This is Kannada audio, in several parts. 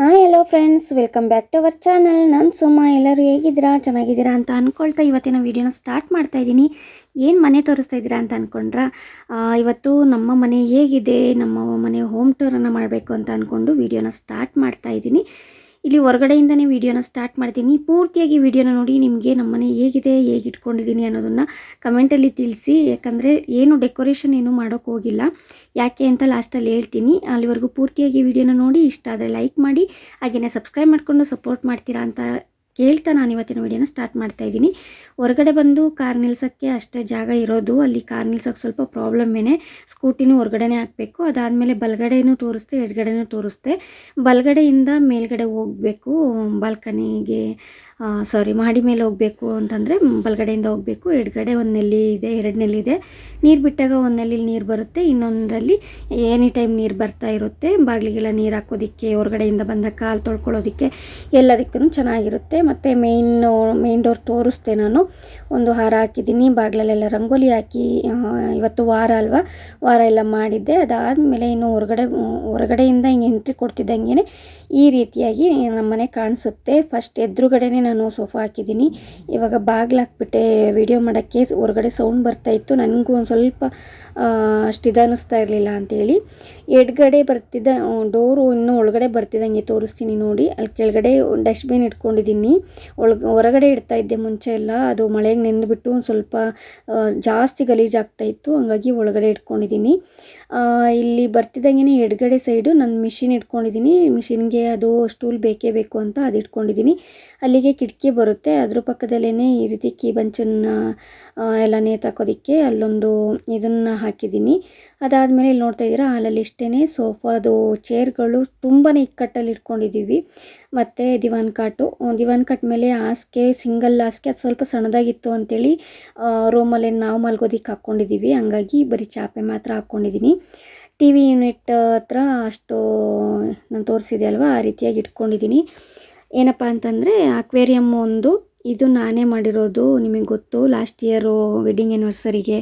Hi hello friends welcome back to our channel ನಾನು ಸುಮ್ಮ ಎಲ್ಲರೂ ಹೇಗಿದ್ದೀರಾ? ಚೆನ್ನಾಗಿದ್ದೀರಾ ಅಂತ ಅಂದ್ಕೊಳ್ತಾ ಇವತ್ತಿನ ವೀಡಿಯೋನ ಸ್ಟಾರ್ಟ್ ಮಾಡ್ತಾ ಇದ್ದೀನಿ. ಏನು ಮನೆ ತೋರಿಸ್ತಾ ಇದ್ದೀರಾ ಅಂತ ಅಂದ್ಕೊಂಡ್ರ ಇವತ್ತು ನಮ್ಮ ಮನೆ ಹೇಗಿದೆ? ನಮ್ಮ ಮನೆ ಹೋಮ್ ಟೂರನ್ನು ಮಾಡಬೇಕು ಅಂತ ಅಂದ್ಕೊಂಡು ವೀಡಿಯೋನ ಸ್ಟಾರ್ಟ್ ಮಾಡ್ತಾ ಇದ್ದೀನಿ. ಇಲ್ಲಿ ಹೊರಗಡೆಯಿಂದನೇ ವಿಡಿಯೋನ ಸ್ಟಾರ್ಟ್ ಮಾಡ್ತೀನಿ. ಪೂರ್ತಿಯಾಗಿ ವಿಡಿಯೋನ ನೋಡಿ ನಿಮಗೆ ನಮ್ಮನೆ ಹೇಗಿದೆ, ಹೇಗೆ ಇಟ್ಕೊಂಡಿದ್ದೀನಿ ಅನ್ನೋದನ್ನು ಕಮೆಂಟಲ್ಲಿ ತಿಳಿಸಿ. ಯಾಕಂದರೆ ಏನು ಡೆಕೋರೇಷನ್ ಏನು ಮಾಡೋಕ್ಕೆ ಹೋಗಿಲ್ಲ. ಯಾಕೆ ಅಂತ ಲಾಸ್ಟಲ್ಲಿ ಹೇಳ್ತೀನಿ. ಅಲ್ಲಿವರೆಗೂ ಪೂರ್ತಿಯಾಗಿ ವಿಡಿಯೋನ ನೋಡಿ, ಇಷ್ಟ ಆದರೆ ಲೈಕ್ ಮಾಡಿ ಹಾಗೆಯೇ ಸಬ್ಸ್ಕ್ರೈಬ್ ಮಾಡಿಕೊಂಡು ಸಪೋರ್ಟ್ ಮಾಡ್ತೀರಾ ಅಂತ ಕೇಳ್ತಾ ನಾನು ಇವತ್ತಿನ ವಿಡಿಯೋನ ಸ್ಟಾರ್ಟ್ ಮಾಡ್ತಾ ಇದ್ದೀನಿ. ಹೊರಗಡೆ ಬಂದು ಕಾರ್ ನಿಲ್ಸೋಕ್ಕೆ ಅಷ್ಟೇ ಜಾಗ ಇರೋದು. ಅಲ್ಲಿ ಕಾರ್ ನಿಲ್ಸೋಕ್ಕೆ ಸ್ವಲ್ಪ ಪ್ರಾಬ್ಲಮ್ಮೇನೆ ಸ್ಕೂಟಿನೂ ಹೊರಗಡೆನೇ ಹಾಕಬೇಕು. ಅದಾದಮೇಲೆ ಬಲಗಡೆನೂ ತೋರಿಸ್ತೆ, ಎಡಗಡೆನೂ ತೋರಿಸ್ತೆ. ಬಲಗಡೆಯಿಂದ ಮೇಲ್ಗಡೆ ಹೋಗಬೇಕು ಬಾಲ್ಕನಿಗೆ ಸಾರಿ ಮಾಡಿ ಮೇಲೆ ಹೋಗಬೇಕು ಅಂತಂದರೆ ಬಲಗಡೆಯಿಂದ ಹೋಗಬೇಕು. ಎಡಗಡೆ ಒಂದು ನೆಲ್ಲಿ ಇದೆ, ಎರಡು ನೆಲ್ಲಿ ಇದೆ. ನೀರು ಬಿಟ್ಟಾಗ ಒಂದು ನೆಲ್ಲಿ ನೀರು ಬರುತ್ತೆ, ಇನ್ನೊಂದರಲ್ಲಿ ಎನಿ ಟೈಮ್ ನೀರು ಬರ್ತಾ ಇರುತ್ತೆ. ಬಾಗಿಲಿಗೆಲ್ಲ ನೀರು ಹಾಕೋದಕ್ಕೆ, ಹೊರಗಡೆಯಿಂದ ಬಂದ ಕಾಲು ತೊಳ್ಕೊಳ್ಳೋದಕ್ಕೆ ಎಲ್ಲದಕ್ಕೂ ಚೆನ್ನಾಗಿರುತ್ತೆ. ಮತ್ತು ಮೇಯ್ನ್ ಮೇಯ್ನ್ ಡೋರ್ ತೋರಿಸ್ತೆ ನಾನು. ಒಂದು ಹಾರ ಹಾಕಿದ್ದೀನಿ, ಬಾಗಿಲಲ್ಲೆಲ್ಲ ರಂಗೋಲಿ ಹಾಕಿ ಇವತ್ತು ವಾರ ಅಲ್ವಾ? ವಾರ ಎಲ್ಲ ಮಾಡಿದ್ದೆ. ಅದಾದಮೇಲೆ ಇನ್ನು ಹೊರಗಡೆ, ಹೊರಗಡೆಯಿಂದ ಹಿಂಗೆ ಎಂಟ್ರಿ ಕೊಡ್ತಿದ್ದಂಗೆ ಈ ರೀತಿಯಾಗಿ ನಮ್ಮನೆ ಕಾಣಿಸುತ್ತೆ. ಫಸ್ಟ್ ಎದುರುಗಡೆನೇ ನಾನು ಸೋಫಾ ಹಾಕಿದ್ದೀನಿ. ಇವಾಗ ಬಾಗಿಲು ಹಾಕ್ಬಿಟ್ಟೆ ವಿಡಿಯೋ ಮಾಡೋಕ್ಕೆ ಹೊರಗಡೆ ಸೌಂಡ್ ಬರ್ತಾಯಿತ್ತು ನನಗೂ ಒಂದು ಸ್ವಲ್ಪ ಅಷ್ಟು ಇದು ಅನ್ನಿಸ್ತಾ ಇರಲಿಲ್ಲ ಅಂಥೇಳಿ ಎಡಗಡೆ ಬರ್ತಿದ್ದ, ಡೋರು ಇನ್ನೂ ಒಳಗಡೆ ಬರ್ತಿದ್ದಂಗೆ ತೋರಿಸ್ತೀನಿ ನೋಡಿ. ಅಲ್ಲಿ ಕೆಳಗಡೆ ಡಸ್ಟ್ಬಿನ್ ಇಟ್ಕೊಂಡಿದ್ದೀನಿ. ಒಳಗೆ, ಹೊರಗಡೆ ಇಡ್ತಾ ಇದ್ದೆ ಮುಂಚೆ ಎಲ್ಲ. ಅದು ಮಳೆಗೆ ನೆಂದುಬಿಟ್ಟು ಒಂದು ಸ್ವಲ್ಪ ಜಾಸ್ತಿ ಗಲೀಜಾಗ್ತಾ ಇತ್ತು. ಹಂಗಾಗಿ ಒಳಗಡೆ ಇಟ್ಕೊಂಡಿದ್ದೀನಿ. ಇಲ್ಲಿ ಬರ್ತಿದ್ದಂಗೆ ಎಡಗಡೆ ಸೈಡು ನಾನು ಮಿಷಿನ್ ಇಟ್ಕೊಂಡಿದ್ದೀನಿ. ಮಿಷಿನ್ಗೆ ಅದು ಸ್ಟೂಲ್ ಬೇಕೇ ಬೇಕು ಅಂತ ಅದು ಇಟ್ಕೊಂಡಿದ್ದೀನಿ. ಅಲ್ಲಿಗೆ ಕಿಟಕಿ ಬರುತ್ತೆ. ಅದ್ರ ಪಕ್ಕದಲ್ಲೇ ಈ ರೀತಿ ಕೀ ಬಂಚನ್ನು ಎಲ್ಲ ನೇತಾಕೋದಕ್ಕೆ ಅಲ್ಲೊಂದು ಇದನ್ನು ಹಾಕಿದ್ದೀನಿ. ಅದಾದಮೇಲೆ ಇಲ್ಲಿ ನೋಡ್ತಾ ಇದ್ದೀರಾ, ಹಾಲಲ್ಲಿ ಇಷ್ಟೇ ಸೋಫಾದು ಚೇರ್ಗಳು ತುಂಬಾ ಇಕ್ಕಟ್ಟಲ್ಲಿ ಇಟ್ಕೊಂಡಿದ್ದೀವಿ. ಮತ್ತು ದಿವಾನ್ ಕಾಟು. ದಿವಾನ್ ಕಾಟ್ ಮೇಲೆ ಹಾಸಿಗೆ, ಸಿಂಗಲ್ ಹಾಸಿಗೆ, ಅದು ಸ್ವಲ್ಪ ಸಣ್ಣದಾಗಿತ್ತು ಅಂಥೇಳಿ ರೂಮಲ್ಲಿ ನಾವು ಮಲ್ಗೋದಿಕ್ಕೆ ಹಾಕ್ಕೊಂಡಿದ್ದೀವಿ. ಹಂಗಾಗಿ ಬರೀ ಚಾಪೆ ಮಾತ್ರ ಹಾಕ್ಕೊಂಡಿದ್ದೀನಿ. ಟಿ ವಿ ಯೂನಿಟ್ ಹತ್ರ ಅಷ್ಟು ನಾನು ತೋರಿಸಿದೆ ಅಲ್ವಾ? ಆ ರೀತಿಯಾಗಿ ಇಟ್ಕೊಂಡಿದ್ದೀನಿ. ಏನಪ್ಪ ಅಂತಂದರೆ ಅಕ್ವೇರಿಯಮ್ ಒಂದು, ಇದು ನಾನೇ ಮಾಡಿರೋದು. ನಿಮಗೆ ಗೊತ್ತು ಲಾಸ್ಟ್ ಇಯರು ವೆಡ್ಡಿಂಗ್ ಆ್ಯನಿವರ್ಸರಿಗೆ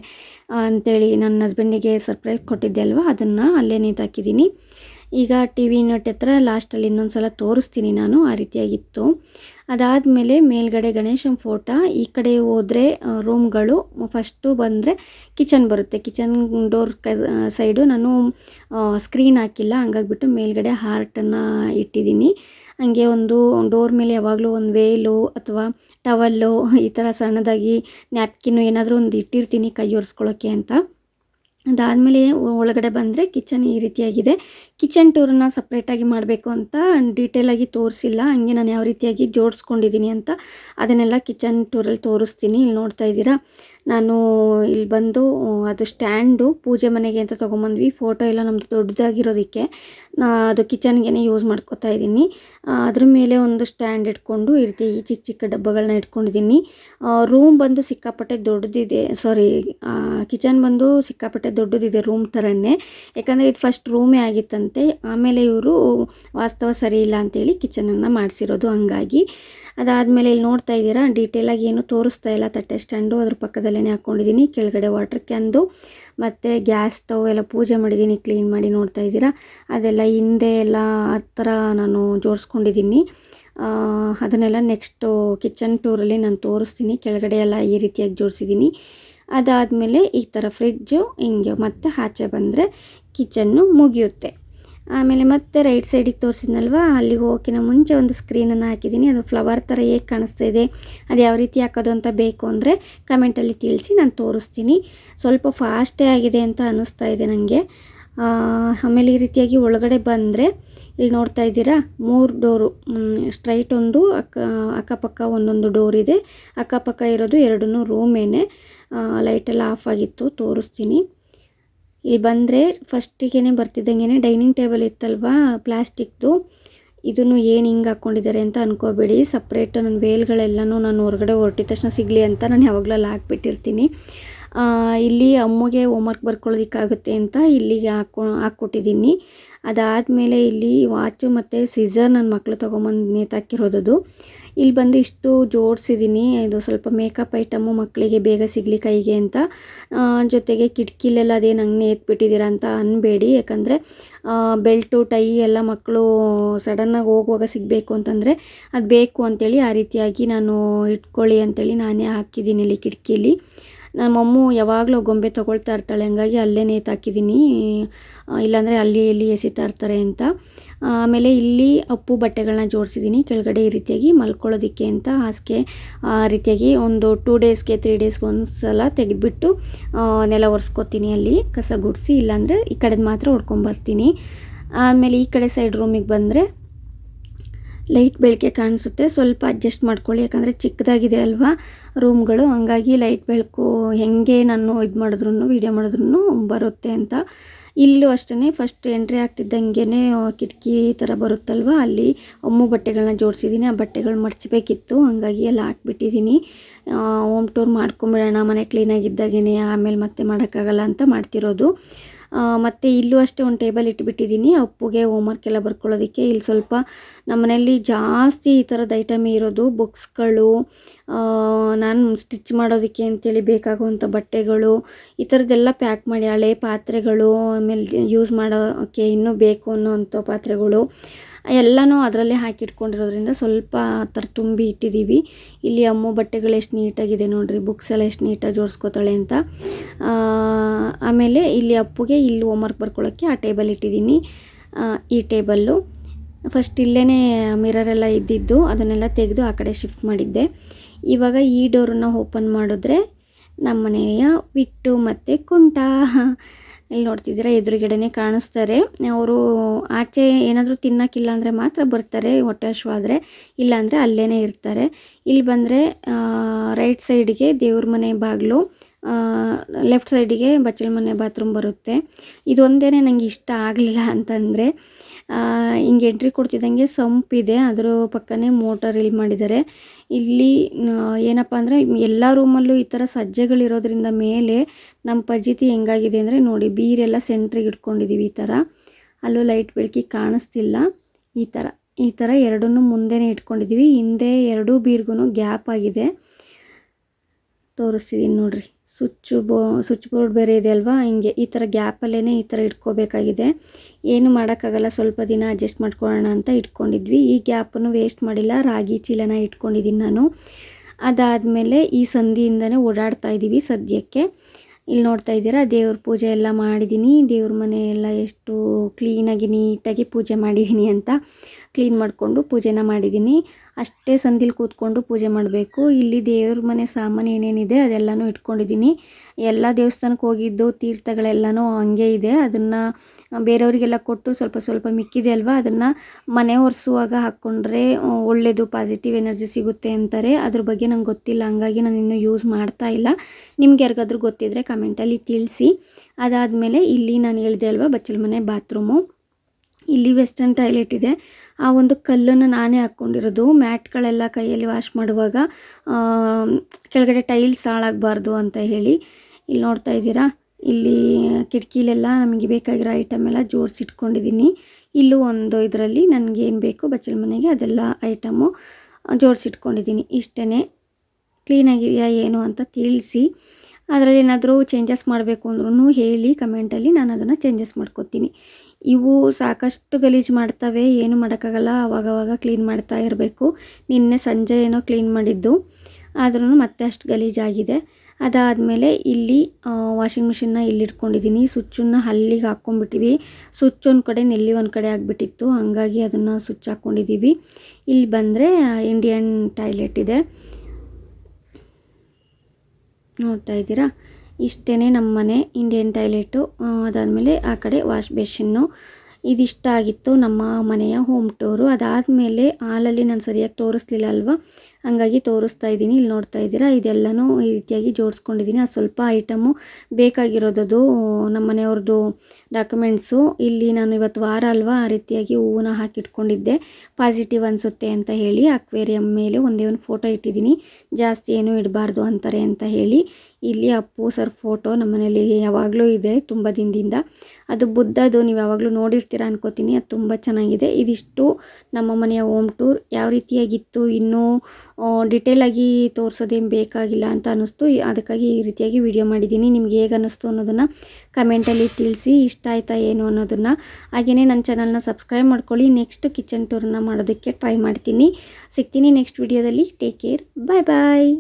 ಅಂಥೇಳಿ ನನ್ನ ಹಸ್ಬೆಂಡಿಗೆ ಸರ್ಪ್ರೈಸ್ ಕೊಟ್ಟಿದ್ದೆ ಅಲ್ವಾ? ಅದನ್ನು ಅಲ್ಲೇ ನಿಂತಾಕಿದ್ದೀನಿ. ಈಗ ಟಿ ವಿ ಯೂನಿಟ್ ಹತ್ರ ಲಾಸ್ಟಲ್ಲಿ ಇನ್ನೊಂದು ಸಲ ತೋರಿಸ್ತೀನಿ ನಾನು, ಆ ರೀತಿಯಾಗಿತ್ತು. ಅದಾದಮೇಲೆ ಮೇಲ್ಗಡೆ ಗಣೇಶನ ಫೋಟೋ, ಈ ಕಡೆ ಹೋದರೆ ರೂಮ್ಗಳು, ಫಸ್ಟು ಬಂದರೆ ಕಿಚನ್ ಬರುತ್ತೆ. ಕಿಚನ್ ಡೋರ್ ಕ ಸೈಡು ನಾನು ಸ್ಕ್ರೀನ್ ಹಾಕಿಲ್ಲ, ಹಂಗಾಗ್ಬಿಟ್ಟು ಮೇಲ್ಗಡೆ ಹಾರ್ಟನ್ನು ಇಟ್ಟಿದ್ದೀನಿ. ಹಾಗೆ ಒಂದು ಡೋರ್ ಮೇಲೆ ಯಾವಾಗಲೂ ಒಂದು ವೇಲು ಅಥವಾ ಟವಲ್ಲು ಈ ಥರ ಸಣ್ಣದಾಗಿ ನ್ಯಾಪ್ಕಿನ್ನು ಏನಾದರೂ ಒಂದು ಇಟ್ಟಿರ್ತೀನಿ ಕೈ ಒರೆಸ್ಕೊಳ್ಳೋಕ್ಕೆ ಅಂತ. ಅದಾದಮೇಲೆ ಒಳಗಡೆ ಬಂದರೆ ಕಿಚನ್ ಈ ರೀತಿಯಾಗಿದೆ. ಕಿಚನ್ ಟೂರನ್ನ ಸಪ್ರೇಟಾಗಿ ಮಾಡಬೇಕು ಅಂತ ಡೀಟೇಲಾಗಿ ತೋರಿಸಿಲ್ಲ. ಹಂಗೆ ನಾನು ಯಾವ ರೀತಿಯಾಗಿ ಜೋಡಿಸ್ಕೊಂಡಿದ್ದೀನಿ ಅಂತ ಅದನ್ನೆಲ್ಲ ಕಿಚನ್ ಟೂರಲ್ಲಿ ತೋರಿಸ್ತೀನಿ. ಇಲ್ಲಿ ನೋಡ್ತಾ ಇದ್ದೀರಾ? ನಾನು ಇಲ್ಲಿ ಬಂದು ಅದು ಸ್ಟ್ಯಾಂಡು, ಪೂಜೆ ಮನೆಗೆ ಅಂತ ತೊಗೊಂಬಂದ್ವಿ. ಫೋಟೋ ಎಲ್ಲ ನಮ್ಮದು ದೊಡ್ಡದಾಗಿರೋದಕ್ಕೆ. ಅದು ಕಿಚನ್ಗೆ ಯೂಸ್ ಮಾಡ್ಕೋತಾ ಇದ್ದೀನಿ. ಅದ್ರ ಮೇಲೆ ಒಂದು ಸ್ಟ್ಯಾಂಡ್ ಇಟ್ಕೊಂಡು, ಈ ಚಿಕ್ಕ ಚಿಕ್ಕ ಡಬ್ಬಗಳನ್ನ ಇಟ್ಕೊಂಡಿದ್ದೀನಿ. ರೂಮ್ ಬಂದು ಸಿಕ್ಕಾಪಟ್ಟೆ ದೊಡ್ಡದಿದೆ. ಸಾರಿ ಕಿಚನ್ ಬಂದು ಸಿಕ್ಕಾಪಟ್ಟೆ ದೊಡ್ಡದಿದೆ ರೂಮ್ ಥರನೇ ಯಾಕಂದರೆ ಇದು ಫಸ್ಟ್ ರೂಮೇ ಆಗಿತ್ತಂತೆ. ಆಮೇಲೆ ಇವರು ವಾಸ್ತವ ಸರಿ ಇಲ್ಲ ಅಂತೇಳಿ ಕಿಚನನ್ನು ಮಾಡಿಸಿರೋದು ಹಂಗಾಗಿ. ಅದಾದಮೇಲೆ ಇಲ್ಲಿ ನೋಡ್ತಾ ಇದ್ದೀರಾ ಡೀಟೇಲಾಗಿ ಏನು ತೋರಿಸ್ತಾ ಇಲ್ಲ ತಟ್ಟೆ ಸ್ಟ್ಯಾಂಡು. ಅದ್ರ ಪಕ್ಕದಲ್ಲೇ ಹಾಕ್ಕೊಂಡಿದ್ದೀನಿ ಕೆಳಗಡೆ ವಾಟರ್ ಕ್ಯಾನ್ದು ಮತ್ತು ಗ್ಯಾಸ್ ಸ್ಟವ್ ಎಲ್ಲ ಪೂಜೆ ಮಾಡಿದ್ದೀನಿ ಕ್ಲೀನ್ ಮಾಡಿ ನೋಡ್ತಾ ಇದ್ದೀರಾ? ಅದೆಲ್ಲ ಹಿಂದೆ ಎಲ್ಲ ಆ ಥರ ನಾನು ಜೋಡಿಸ್ಕೊಂಡಿದ್ದೀನಿ ಅದನ್ನೆಲ್ಲ ನೆಕ್ಸ್ಟು ಕಿಚನ್ ಟೂರಲ್ಲಿ ನಾನು ತೋರಿಸ್ತೀನಿ. ಕೆಳಗಡೆ ಎಲ್ಲ ಈ ರೀತಿಯಾಗಿ ಜೋಡಿಸಿದ್ದೀನಿ ಅದಾದಮೇಲೆ ಈ ಥರ ಫ್ರಿಜ್ಜು ಹಿಂಗೆ ಮತ್ತೆ ಆಚೆ ಬಂದರೆ ಕಿಚನ್ನು ಮುಗಿಯುತ್ತೆ. ಆಮೇಲೆ ಮತ್ತೆ ರೈಟ್ ಸೈಡಿಗೆ ತೋರಿಸಿದ್ನಲ್ವ? ಅಲ್ಲಿಗೆ ಹೋಗೋಕ್ಕಿಂತ ಮುಂಚೆ ಒಂದು ಸ್ಕ್ರೀನನ್ನು ಹಾಕಿದ್ದೀನಿ. ಅದು ಫ್ಲವರ್ ಥರ ಹೇಗೆ ಕಾಣಿಸ್ತಾ ಇದೆ, ಅದು ಯಾವ ರೀತಿ ಹಾಕೋದು ಅಂತ ಬೇಕು ಅಂದರೆ ಕಮೆಂಟಲ್ಲಿ ತಿಳಿಸಿ ನಾನು ತೋರಿಸ್ತೀನಿ. ಸ್ವಲ್ಪ ಫಾಸ್ಟೇ ಆಗಿದೆ ಅಂತ ಅನ್ನಿಸ್ತಾ ಇದೆ ನನಗೆ ಆಮೇಲೆ ಈ ರೀತಿಯಾಗಿ ಒಳಗಡೆ ಬಂದರೆ ಇಲ್ಲಿ ನೋಡ್ತಾ ಇದ್ದೀರಾ? ಮೂರು ಡೋರು ಸ್ಟ್ರೈಟ್ ಒಂದು, ಅಕ್ಕ, ಅಕ್ಕಪಕ್ಕ ಒಂದೊಂದು ಡೋರ್ ಇದೆ. ಅಕ್ಕಪಕ್ಕ ಇರೋದು ಎರಡೂ ರೂಮೇನೆ ಲೈಟೆಲ್ಲ ಆಫ್ ಆಗಿತ್ತು, ತೋರಿಸ್ತೀನಿ. ಇಲ್ಲಿ ಬಂದರೆ ಫಸ್ಟಿಗೆ ಬರ್ತಿದ್ದಂಗೆ ಡೈನಿಂಗ್ ಟೇಬಲ್ ಇತ್ತಲ್ವಾ, ಪ್ಲಾಸ್ಟಿಕ್ದು. ಇದನ್ನು ಏನು ಹಿಂಗೆ ಹಾಕ್ಕೊಂಡಿದ್ದಾರೆ ಅಂತ ಅನ್ಕೋಬೇಡಿ. ಸಪ್ರೇಟ್ ನನ್ನ ವೇಲ್ಗಳೆಲ್ಲನೂ ನಾನು ಹೊರಗಡೆ ಹೊರಟಿದ ತಕ್ಷಣ ಸಿಗಲಿ ಅಂತ ನಾನು ಯಾವಾಗಲೂ ಹಾಕ್ಬಿಟ್ಟಿರ್ತೀನಿ. ಇಲ್ಲಿ ಅಮ್ಮಗೆ ಹೋಮ್ವರ್ಕ್ ಬರ್ಕೊಳ್ಳೋದಕ್ಕಾಗುತ್ತೆ ಅಂತ ಇಲ್ಲಿಗೆ ಹಾಕೊ, ಹಾಕ್ಕೊಟ್ಟಿದ್ದೀನಿ. ಅದಾದಮೇಲೆ ಇಲ್ಲಿ ವಾಚು ಮತ್ತು ಸಿಸರ್ ನನ್ನ ಮಕ್ಕಳು ತೊಗೊಂಬಂದು ನೇತಾಕಿರೋದದು ಇಲ್ಲಿ ಬಂದು ಇಷ್ಟು ಜೋಡಿಸಿದ್ದೀನಿ ಇದು ಸ್ವಲ್ಪ ಮೇಕಪ್ ಐಟಮು ಮಕ್ಕಳಿಗೆ ಬೇಗ ಸಿಗಲಿ ಕೈಗೆ ಅಂತ. ಜೊತೆಗೆ ಕಿಟಕಿಲೆಲ್ಲ ಅದೇನು ಹಂಗೆ ಎತ್ಬಿಟ್ಟಿದ್ದೀರಾ ಅಂತ ಅನ್ನಬೇಡಿ ಯಾಕಂದರೆ ಬೆಲ್ಟು, ಟೈ ಎಲ್ಲ ಮಕ್ಕಳು ಸಡನ್ನಾಗಿ ಹೋಗುವಾಗ ಸಿಗಬೇಕು ಅಂತಂದರೆ ಅದು ಬೇಕು ಅಂತೇಳಿ ಆ ರೀತಿಯಾಗಿ ನಾನು ಇಟ್ಕೊಳ್ಳಿ ಅಂತೇಳಿ ನಾನೇ ಹಾಕಿದ್ದೀನಿ ಇಲ್ಲಿ ಕಿಟಕಿಲಿ. ನಮ್ಮ ಅಮ್ಮು ಯಾವಾಗಲೂ ಗೊಂಬೆ ತೊಗೊಳ್ತಾ ಇರ್ತಾಳೆ. ಹಂಗಾಗಿ ಅಲ್ಲೇ ನೇತಾಕಿದ್ದೀನಿ ಇಲ್ಲಾಂದರೆ ಅಲ್ಲಿ ಇಲ್ಲಿ ಎಸಿತಾ ಇರ್ತಾರೆ ಅಂತ. ಆಮೇಲೆ ಇಲ್ಲಿ ಅಪ್ಪು ಬಟ್ಟೆಗಳನ್ನ ಜೋಡಿಸಿದ್ದೀನಿ ಕೆಳಗಡೆ ಈ ರೀತಿಯಾಗಿ ಮಲ್ಕೊಳ್ಳೋದಕ್ಕೆ ಅಂತ ಹಾಸಿಗೆ, ಆ ರೀತಿಯಾಗಿ ಒಂದು ಟೂ ಡೇಸ್ಗೆ ತ್ರೀ ಡೇಸ್ಗೆ ಒಂದು ಸಲ ತೆಗೆದುಬಿಟ್ಟು ನೆಲ ಒರೆಸ್ಕೊತೀನಿ ಅಲ್ಲಿ. ಕಸ ಗುಡಿಸಿ, ಇಲ್ಲಾಂದರೆ ಈ ಕಡೆದು ಮಾತ್ರ ಹೊಡ್ಕೊಂಬರ್ತೀನಿ ಆಮೇಲೆ ಈ ಕಡೆ ಸೈಡ್ ರೂಮಿಗೆ ಬಂದರೆ ಲೈಟ್ ಬೆಳಕೆ ಕಾಣಿಸುತ್ತೆ. ಸ್ವಲ್ಪ ಅಡ್ಜಸ್ಟ್ ಮಾಡ್ಕೊಳ್ಳಿ. ಯಾಕಂದರೆ ಚಿಕ್ಕದಾಗಿದೆ ಅಲ್ವಾ ರೂಮ್ಗಳು ಹಂಗಾಗಿ ಲೈಟ್ ಬೆಳಕು ಹೆಂಗೆ ನಾನು ಇದು ಮಾಡಿದ್ರು ವೀಡಿಯೋ ಮಾಡಿದ್ರು ಬರುತ್ತೆ ಅಂತ. ಇಲ್ಲೂ ಅಷ್ಟೇ ಫಸ್ಟ್ ಎಂಟ್ರಿ ಆಗ್ತಿದ್ದಂಗೆ ಕಿಟಕಿ ಥರ ಬರುತ್ತಲ್ವ, ಅಲ್ಲಿ ಅಮ್ಮು ಬಟ್ಟೆಗಳನ್ನ ಜೋಡಿಸಿದ್ದೀನಿ ಆ ಬಟ್ಟೆಗಳು ಮಡಚಬೇಕಿತ್ತು ಹಂಗಾಗಿ ಎಲ್ಲ ಹಾಕ್ಬಿಟ್ಟಿದ್ದೀನಿ ಹೋಮ್ ಟೂರ್ ಮಾಡ್ಕೊಂಬಿಡೋಣ, ಮನೆ ಕ್ಲೀನಾಗಿದ್ದಾಗೇ ಆಮೇಲೆ ಮತ್ತೆ ಮಾಡೋಕ್ಕಾಗಲ್ಲ ಅಂತ ಮಾಡ್ತಿರೋದು. ಮತ್ತು ಇಲ್ಲೂ ಅಷ್ಟೇ ಒಂದು ಟೇಬಲ್ ಇಟ್ಬಿಟ್ಟಿದ್ದೀನಿ ಅಪ್ಪುಗೆ ಹೋಮ್ವರ್ಕ್ ಎಲ್ಲ ಬರ್ಕೊಳ್ಳೋದಕ್ಕೆ ಇಲ್ಲಿ ಸ್ವಲ್ಪ ನಮ್ಮನೆಯಲ್ಲಿ ಜಾಸ್ತಿ ಈ ಥರದ ಐಟಮ್ ಇರೋದು ಬುಕ್ಸ್ಗಳು ನಾನು ಸ್ಟಿಚ್ ಮಾಡೋದಕ್ಕೆ ಅಂತೇಳಿ ಬೇಕಾಗುವಂಥ ಬಟ್ಟೆಗಳು, ಈ ಥರದ್ದೆಲ್ಲ ಪ್ಯಾಕ್ ಮಾಡಿ ಹಳೆ ಪಾತ್ರೆಗಳು, ಆಮೇಲೆ ಯೂಸ್ ಮಾಡೋಕ್ಕೆ ಇನ್ನೂ ಬೇಕು ಅನ್ನೋವಂಥ ಪಾತ್ರೆಗಳು. ಎಲ್ಲನೂ ಅದರಲ್ಲೇ ಹಾಕಿಟ್ಕೊಂಡಿರೋದ್ರಿಂದ ಸ್ವಲ್ಪ ಆ ಥರ ತುಂಬಿ ಇಟ್ಟಿದ್ದೀವಿ. ಇಲ್ಲಿ ಅಮ್ಮು ಬಟ್ಟೆಗಳು ಎಷ್ಟು ನೀಟಾಗಿದೆ ನೋಡಿರಿ ಬುಕ್ಸ್ ಎಲ್ಲ ಎಷ್ಟು ನೀಟಾಗಿ ಜೋಡಿಸ್ಕೋತಾಳೆ ಅಂತ. ಆಮೇಲೆ ಇಲ್ಲಿ ಅಪ್ಪುಗೆ ಇಲ್ಲಿ ಹೋಮ್ವರ್ಕ್ ಬರ್ಕೊಳ್ಳೋಕ್ಕೆ ಆ ಟೇಬಲ್ ಇಟ್ಟಿದ್ದೀನಿ. ಈ ಟೇಬಲ್ಲು ಫಸ್ಟ್ ಇಲ್ಲೇ ಮಿರರೆಲ್ಲ ಇದ್ದಿದ್ದು, ಅದನ್ನೆಲ್ಲ ತೆಗೆದು ಆ ಕಡೆ ಶಿಫ್ಟ್ ಮಾಡಿದ್ದೆ. ಇವಾಗ ಈ ಡೋರನ್ನ ಓಪನ್ ಮಾಡಿದ್ರೆ ನಮ್ಮನೆಯ ವಿಟ್ಟು ಮತ್ತು ಕುಂಟ. ಇಲ್ಲಿ ನೋಡ್ತಿದ್ದೀರಾ, ಎದುರುಗಡೆನೆ ಕಾಣಿಸ್ತಾರೆ. ಅವರು ಆಚೆ ಏನಾದರೂ ತಿನ್ನೋಕ್ಕಿಲ್ಲ ಅಂದರೆ ಮಾತ್ರ ಬರ್ತಾರೆ, ಹೊಟ್ಟೆ ಹಶುವಾದರೆ ಇಲ್ಲಾಂದರೆ ಅಲ್ಲೇ ಇರ್ತಾರೆ. ಇಲ್ಲಿ ಬಂದರೆ ರೈಟ್ ಸೈಡಿಗೆ ದೇವ್ರ ಮನೆ ಬಾಗಿಲು. ಲೆಫ್ಟ್ ಸೈಡಿಗೆ ಬಚ್ಚಲ ಮನೆ ಬಾತ್ರೂಮ್ ಬರುತ್ತೆ. ಇದೊಂದೇ ನನಗೆ ಇಷ್ಟ ಆಗಲಿಲ್ಲ ಅಂತಂದರೆ ಹಿಂಗೆ ಎಂಟ್ರಿ ಕೊಡ್ತಿದ್ದಂಗೆ ಸಂಪಿದೆ ಅದರ ಪಕ್ಕನೇ ಮೋಟರ್ ಇಲ್ಲಿ ಮಾಡಿದ್ದಾರೆ. ಇಲ್ಲಿ ಏನಪ್ಪ ಅಂದರೆ ಎಲ್ಲ ರೂಮಲ್ಲೂ ಈ ಥರ ಸಜ್ಜೆಗಳಿರೋದ್ರಿಂದ ಮೇಲೆ ನಮ್ಮ ಪಜಿತಿ ಹೆಂಗಾಗಿದೆ ಅಂದರೆ ನೋಡಿ, ಬೀರೆಲ್ಲ ಸೆಂಟ್ರಿಗೆ ಇಟ್ಕೊಂಡಿದ್ದೀವಿ ಈ ಥರ ಅಲ್ಲೂ ಲೈಟ್ ಬೆಳಕಿ ಕಾಣಿಸ್ತಿಲ್ಲ. ಈ ಥರ ಈ ಥರ ಎರಡನ್ನೂ ಮುಂದೆನೇ ಇಟ್ಕೊಂಡಿದ್ದೀವಿ ಹಿಂದೆ ಎರಡೂ ಬೀರ್ಗೂ ಗ್ಯಾಪ್ ಆಗಿದೆ. ತೋರಿಸ್ತಿದ್ದೀನಿ ನೋಡ್ರಿ. ಸ್ವಿಚ್ ಬೋ ಸ್ವಿಚ್ ಬೋರ್ಡ್ ಬೇರೆ ಇದೆ ಅಲ್ವಾ? ಹಿಂಗೆ ಈ ಥರ ಗ್ಯಾಪಲ್ಲೇ ಈ ಥರ ಇಟ್ಕೋಬೇಕಾಗಿದೆ. ಏನು ಮಾಡೋಕ್ಕಾಗಲ್ಲ, ಸ್ವಲ್ಪ ದಿನ ಅಡ್ಜಸ್ಟ್ ಮಾಡ್ಕೊಳ್ಳೋಣ ಅಂತ ಇಟ್ಕೊಂಡಿದ್ವಿ. ಈ ಗ್ಯಾಪನ್ನು ವೇಸ್ಟ್ ಮಾಡಿಲ್ಲ. ರಾಗಿ ಚೀಲನ ಇಟ್ಕೊಂಡಿದ್ದೀನಿ ನಾನು. ಅದಾದಮೇಲೆ ಈ ಸಂಧಿಯಿಂದನೇ ಓಡಾಡ್ತಾ ಇದ್ದೀವಿ ಸದ್ಯಕ್ಕೆ. ಇಲ್ಲಿ ನೋಡ್ತಾ ಇದ್ದೀರಾ, ದೇವ್ರ ಪೂಜೆ ಎಲ್ಲ ಮಾಡಿದ್ದೀನಿ ದೇವ್ರ ಮನೆ ಎಲ್ಲ ಎಷ್ಟು ಕ್ಲೀನಾಗಿ ನೀಟಾಗಿ ಪೂಜೆ ಮಾಡಿದ್ದೀನಿ ಅಂತ. ಕ್ಲೀನ್ ಮಾಡಿಕೊಂಡು ಪೂಜೆನ ಮಾಡಿದ್ದೀನಿ ಅಷ್ಟೇ ಸಂದಿಲ್ ಕೂತ್ಕೊಂಡು ಪೂಜೆ ಮಾಡಬೇಕು. ಇಲ್ಲಿ ದೇವ್ರ ಮನೆ ಸಾಮಾನು ಏನೇನಿದೆ ಅದೆಲ್ಲನೂ ಇಟ್ಕೊಂಡಿದ್ದೀನಿ ಎಲ್ಲ ದೇವಸ್ಥಾನಕ್ಕೆ ಹೋಗಿದ್ದು ತೀರ್ಥಗಳೆಲ್ಲನೂ ಹಂಗೆ ಇದೆ. ಅದನ್ನು ಬೇರೆಯವರಿಗೆಲ್ಲ ಕೊಟ್ಟು ಸ್ವಲ್ಪ ಸ್ವಲ್ಪ ಮಿಕ್ಕಿದೆ ಅಲ್ವಾ? ಅದನ್ನು ಮನೆ ಒರೆಸುವಾಗ ಹಾಕ್ಕೊಂಡ್ರೆ ಒಳ್ಳೆಯದು ಪಾಸಿಟಿವ್ ಎನರ್ಜಿ ಸಿಗುತ್ತೆ ಅಂತಾರೆ. ಅದ್ರ ಬಗ್ಗೆ ನಂಗೆ ಗೊತ್ತಿಲ್ಲ. ಹಂಗಾಗಿ ನಾನು ಇನ್ನೂ ಯೂಸ್ ಮಾಡ್ತಾ ಇಲ್ಲ. ನಿಮ್ಗೆ ಯಾರಿಗಾದ್ರೂ ಗೊತ್ತಿದ್ದರೆ ಕಮೆಂಟಲ್ಲಿ ತಿಳಿಸಿ. ಅದಾದಮೇಲೆ ಇಲ್ಲಿ ನಾನು ಹೇಳಿದೆ ಅಲ್ವಾ, ಬಚ್ಚಲ ಮನೆ ಬಾತ್ರೂಮು ಇಲ್ಲಿ ವೆಸ್ಟರ್ನ್ ಟಾಯ್ಲೆಟ್ ಇದೆ. ಆ ಒಂದು ಕಲ್ಲನ್ನು ನಾನೇ ಹಾಕ್ಕೊಂಡಿರೋದು. ಮ್ಯಾಟ್ಗಳೆಲ್ಲ ಕೈಯಲ್ಲಿ ವಾಶ್ ಮಾಡುವಾಗ ಕೆಳಗಡೆ ಟೈಲ್ಸ್ ಹಾಳಾಗಬಾರ್ದು ಅಂತ ಹೇಳಿ ಇಲ್ಲಿ ನೋಡ್ತಾ ಇದ್ದೀರಾ? ಇಲ್ಲಿ ಕಿಟಕಿಲೆಲ್ಲ ನಮಗೆ ಬೇಕಾಗಿರೋ ಐಟಮ್ ಎಲ್ಲ ಜೋಡಿಸಿಟ್ಕೊಂಡಿದ್ದೀನಿ. ಇಲ್ಲೂ ಒಂದು ಇದರಲ್ಲಿ ನನಗೆ ಏನು ಬೇಕು ಬಚ್ಚಲ ಮನೆಗೆ ಅದೆಲ್ಲ ಐಟಮು ಜೋಡಿಸಿಟ್ಕೊಂಡಿದ್ದೀನಿ. ಇಷ್ಟೇ ಕ್ಲೀನಾಗಿದೆಯಾ ಏನು ಅಂತ ತಿಳಿಸಿ. ಅದರಲ್ಲಿ ಏನಾದರೂ ಚೇಂಜಸ್ ಮಾಡಬೇಕು ಅಂದ್ರೂ ಹೇಳಿ ಕಮೆಂಟಲ್ಲಿ ನಾನು ಅದನ್ನು ಚೇಂಜಸ್ ಮಾಡ್ಕೊತೀನಿ. ಇವು ಸಾಕಷ್ಟು ಗಲೀಜು ಮಾಡ್ತವೆ, ಏನು ಮಾಡೋಕ್ಕಾಗಲ್ಲ, ಅವಾಗವಾಗ ಕ್ಲೀನ್ ಮಾಡ್ತಾ ಇರಬೇಕು. ನಿನ್ನೆ ಸಂಜೆ ಏನೋ ಕ್ಲೀನ್ ಮಾಡಿದ್ದು ಆದ್ರೂ ಮತ್ತೆ ಅಷ್ಟು ಗಲೀಜಾಗಿದೆ ಅದಾದಮೇಲೆ ಇಲ್ಲಿ ವಾಷಿಂಗ್ ಮಿಷಿನ್ನ ಇಲ್ಲಿ ಇಟ್ಕೊಂಡಿದ್ದೀನಿ. ಸ್ವಿಚ್ಚನ್ನು ಅಲ್ಲಿಗೆ ಹಾಕ್ಕೊಂಡ್ಬಿಟ್ಟಿವಿ. ಸ್ವಿಚ್ ಒಂದು ಕಡೆ, ನೆಲ್ಲಿ ಒಂದು ಕಡೆ ಆಗಿಬಿಟ್ಟಿತ್ತು. ಹಂಗಾಗಿ ಅದನ್ನು ಸ್ವಿಚ್ ಹಾಕ್ಕೊಂಡಿದ್ದೀವಿ ಇಲ್ಲಿ ಬಂದರೆ ಇಂಡಿಯನ್ ಟಾಯ್ಲೆಟ್ ಇದೆ. ನೋಡ್ತಾ ಇದ್ದೀರಾ? ಇಷ್ಟೇ ನಮ್ಮ ಮನೆ ಇಂಡಿಯನ್ ಟಾಯ್ಲೆಟು ಅದಾದಮೇಲೆ ಆ ಕಡೆ ವಾಶ್ ಬೇಸಿನ್ನು ಇದಿಷ್ಟ ಆಗಿತ್ತು ನಮ್ಮ ಮನೆಯ ಹೋಮ್ ಟೂರು ಅದಾದಮೇಲೆ ಹಾಲಲ್ಲಿ ನಾನು ಸರಿಯಾಗಿ ತೋರಿಸ್ಲಿಲ್ಲ ಅಲ್ವಾ? ಹಂಗಾಗಿ ತೋರಿಸ್ತಾ ಇದ್ದೀನಿ. ಇಲ್ಲಿ ನೋಡ್ತಾ ಇದ್ದೀರಾ, ಇದೆಲ್ಲನೂ ಈ ರೀತಿಯಾಗಿ ಜೋಡಿಸ್ಕೊಂಡಿದ್ದೀನಿ. ಆ ಸ್ವಲ್ಪ ಐಟಮು ಬೇಕಾಗಿರೋದದು, ನಮ್ಮ ಮನೆಯವ್ರದ್ದು ಡಾಕ್ಯುಮೆಂಟ್ಸು. ಇಲ್ಲಿ ನಾನು ಇವತ್ತು ವಾರ ಅಲ್ವಾ ಆ ರೀತಿಯಾಗಿ ಹೂವನ್ನ ಹಾಕಿಟ್ಕೊಂಡಿದ್ದೆ. ಪಾಸಿಟಿವ್ ಅನಿಸುತ್ತೆ ಅಂತ ಹೇಳಿ ಅಕ್ವೇರಿಯಂ ಮೇಲೆ ಒಂದೇ ಒಂದು ಫೋಟೋ ಇಟ್ಟಿದ್ದೀನಿ. ಜಾಸ್ತಿ ಏನೂ ಇಡಬಾರ್ದು ಅಂತಾರೆ ಅಂತ ಹೇಳಿ ಇಲ್ಲಿ ಅಪ್ಪು ಸರ್ ಫೋಟೋ ನಮ್ಮ ಮನೇಲಿ ಯಾವಾಗಲೂ ಇದೆ ತುಂಬ ದಿನದಿಂದ. ಅದು ಬುದ್ಧದು, ನೀವು ಯಾವಾಗಲೂ ನೋಡಿರ್ತೀರ ಅನ್ಕೋತೀನಿ. ಅದು ತುಂಬ ಚೆನ್ನಾಗಿದೆ. ಇದಿಷ್ಟು ನಮ್ಮ ಮನೆಯ ಹೋಮ್ ಟೂರ್. ಯಾವ ರೀತಿಯಾಗಿತ್ತು, ಇನ್ನೂ ಡಿಟೇಲಾಗಿ ತೋರಿಸೋದೇನು ಬೇಕಾಗಿಲ್ಲ ಅಂತ ಅನ್ನಿಸ್ತು. ಅದಕ್ಕಾಗಿ ಈ ರೀತಿಯಾಗಿ ವಿಡಿಯೋ ಮಾಡಿದ್ದೀನಿ. ನಿಮ್ಗೆ ಹೇಗೆ ಅನ್ನಿಸ್ತು ಅನ್ನೋದನ್ನು ಕಮೆಂಟಲ್ಲಿ ತಿಳಿಸಿ, ಇಷ್ಟ ಆಯ್ತಾ ಏನು ಅನ್ನೋದನ್ನು. ಹಾಗೆಯೇ ನನ್ನ ಚಾನಲ್ನ ಸಬ್ಸ್ಕ್ರೈಬ್ ಮಾಡ್ಕೊಳ್ಳಿ. ನೆಕ್ಸ್ಟ್ ಕಿಚನ್ ಟೂರ್ನ ಮಾಡೋದಕ್ಕೆ ಟ್ರೈ ಮಾಡ್ತೀನಿ. ಸಿಗ್ತೀನಿ ನೆಕ್ಸ್ಟ್ ವಿಡಿಯೋದಲ್ಲಿ ಟೇಕ್ ಕೇರ್ ಬಾಯ್ ಬಾಯ್